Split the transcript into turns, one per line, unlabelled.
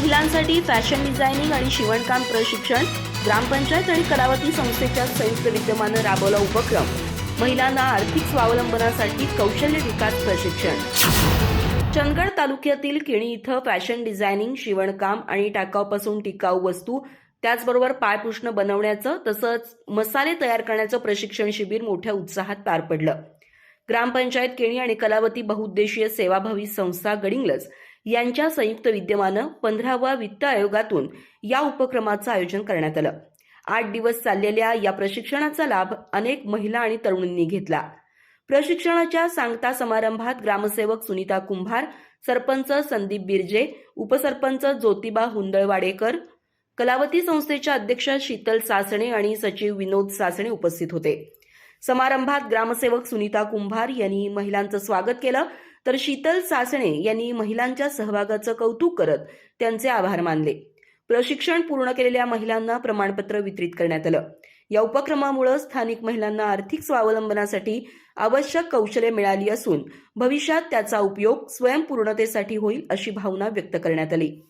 महिलांसाठी fashion designing आणि शिवणकाम प्रशिक्षण ग्रामपंचायत आणि कलावती संस्थेच्या संयुक्त विद्यमानं राबवला उपक्रम. महिलांना आर्थिक स्वावलंबनासाठी कौशल्य विकास प्रशिक्षण. चंदगड तालुक्यातील केणी इथं फॅशन डिझायनिंग शिवणकाम आणि टाकाऊपासून टिकाऊ वस्तू त्याचबरोबर पायपुष्ण बनवण्याचं तसंच मसाले तयार करण्याचं प्रशिक्षण शिबिर मोठ्या उत्साहात पार पडलं. ग्रामपंचायत केणी आणि कलावती बहुउद्देशीय सेवाभावी संस्था गडिंगलज यांच्या संयुक्त विद्यमानं पंधरावा वित्त आयोगातून या उपक्रमाचं आयोजन करण्यात आलं. आठ दिवस चाललेल्या या प्रशिक्षणाचा लाभ अनेक महिला आणि तरुणींनी घेतला. प्रशिक्षणाच्या सांगता समारंभात ग्रामसेवक सुनीता कुंभार सरपंच संदीप बिर्जे उपसरपंच ज्योतिबा हुंदळवाडेकर कलावती संस्थेच्या अध्यक्ष शीतल सासणे आणि सचिव विनोद सासणे उपस्थित होते. समारंभात ग्रामसेवक सुनीता कुंभार यांनी महिलांचं स्वागत केलं. तर शीतल सासणे यांनी महिलांच्या सहभागाचं कौतुक करत त्यांचे आभार मानले. प्रशिक्षण पूर्ण केलेल्या महिलांना प्रमाणपत्र वितरित करण्यात आलं. या उपक्रमामुळे स्थानिक महिलांना आर्थिक स्वावलंबनासाठी आवश्यक कौशल्य मिळाली असून भविष्यात त्याचा उपयोग स्वयंपूर्णतेसाठी होईल अशी भावना व्यक्त करण्यात आली.